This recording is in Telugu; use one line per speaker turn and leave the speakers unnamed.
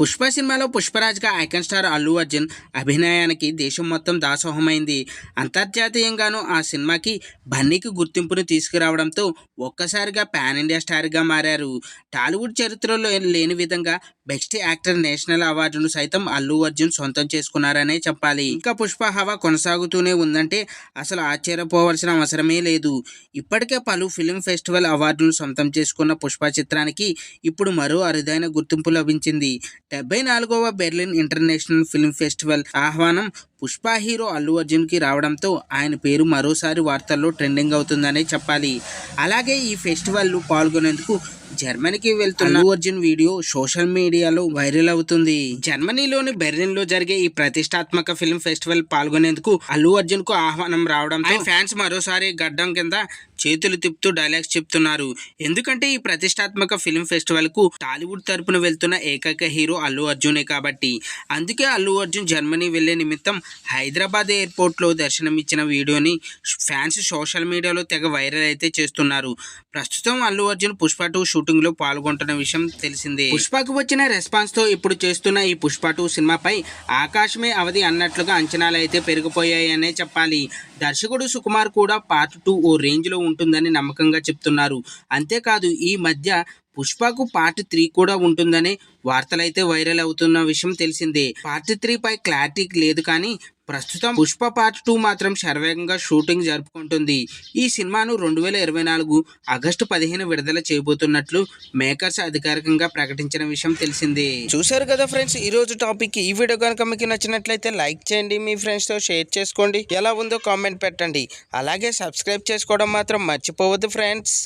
పుష్ప సినిమాలో పుష్పరాజ్గా ఐకన్ స్టార్ అల్లు అర్జున్ అభినయానికి దేశం మొత్తం దాసోహమైంది. అంతర్జాతీయంగానూ ఆ సినిమాకి బన్నీకి గుర్తింపును తీసుకురావడంతో ఒక్కసారిగా పాన్ ఇండియా స్టార్గా మారారు. టాలీవుడ్ చరిత్రలో లేని విధంగా బెస్ట్ యాక్టర్ నేషనల్ అవార్డును సైతం అల్లు అర్జున్ సొంతం చేసుకున్నారనే చెప్పాలి. ఇంకా పుష్ప హవా కొనసాగుతూనే ఉందంటే అసలు ఆశ్చర్యపోవాల్సిన అవసరమే లేదు. ఇప్పటికే పలు ఫిల్మ్ ఫెస్టివల్ అవార్డును సొంతం చేసుకున్న పుష్ప చిత్రానికి ఇప్పుడు మరో అరుదైన గుర్తింపు లభించింది. డెబ్బై నాలుగవ బెర్లిన్ ఇంటర్నేషనల్ ఫిల్మ్ ఫెస్టివల్ ఆహ్వానం పుష్ప హీరో అల్లు అర్జున్కి రావడంతో ఆయన పేరు మరోసారి వార్తల్లో ట్రెండింగ్ అవుతుందనే చెప్పాలి. అలాగే ఈ ఫెస్టివల్లో పాల్గొనేందుకు జర్మనీకి వెళ్తున్న అల్లు అర్జున్ వీడియో సోషల్ మీడియాలో వైరల్ అవుతుంది. జర్మనీలోని బెర్లిన్లో జరిగే ఈ ప్రతిష్టాత్మక ఫిల్మ్ ఫెస్టివల్ పాల్గొనేందుకు అల్లు అర్జున్కు ఆహ్వానం రావడం ఫ్యాన్స్ మరోసారి గడ్డం కింద చేతులు తిప్పుతూ డైలాగ్స్ చెప్తున్నారు. ఎందుకంటే ఈ ప్రతిష్టాత్మక ఫిల్మ్ ఫెస్టివల్కు టాలీవుడ్ తరపున వెళ్తున్న ఏకైక హీరో అల్లు అర్జునే కాబట్టి. అందుకే అల్లు అర్జున్ జర్మనీ వెళ్ళే నిమిత్తం హైదరాబాద్ ఎయిర్పోర్ట్లో దర్శనం దర్శనమిచ్చిన వీడియోని ఫ్యాన్స్ సోషల్ మీడియాలో తెగ వైరల్ అయితే చేస్తున్నారు. ప్రస్తుతం అల్లు అర్జున్ పుష్ప టూ షూటింగ్లో పాల్గొంటున్న విషయం తెలిసిందే. పుష్పకు వచ్చిన రెస్పాన్స్తో ఇప్పుడు చేస్తున్న ఈ పుష్ప టూ సినిమాపై ఆకాశమే అవధి అన్నట్లుగా అంచనాలు అయితే పెరిగిపోయాయనే చెప్పాలి. దర్శకుడు సుకుమార్ కూడా పార్ట్ టూ ఓ రేంజ్లో ఉంటుందని నమ్మకంగా చెప్తున్నారు. అంతేకాదు ఈ మధ్య పుష్పకు పార్ట్ త్రీ కూడా ఉంటుందని వార్తలైతే వైరల్ అవుతున్న విషయం తెలిసిందే. పార్ట్ త్రీ పై క్లారిటీ లేదు కానీ ప్రస్తుతం పుష్ప పార్ట్ టూ మాత్రం శరవేగంగా షూటింగ్ జరుపుకుంటుంది. ఈ సినిమాను రెండు వేల ఇరవై నాలుగు ఆగస్టు పదిహేను విడుదల చేయబోతున్నట్లు మేకర్స్ అధికారికంగా ప్రకటించిన విషయం తెలిసిందే. చూశారు కదా ఫ్రెండ్స్ ఈ రోజు టాపిక్ ఈ వీడియో కనుక మీకు నచ్చినట్లయితే లైక్ చేయండి మీ ఫ్రెండ్స్తో షేర్ చేసుకోండి. ఎలా ఉందో కామెంట్ పెట్టండి. అలాగే సబ్స్క్రైబ్ చేసుకోవడం మాత్రం మర్చిపోవద్దు ఫ్రెండ్స్.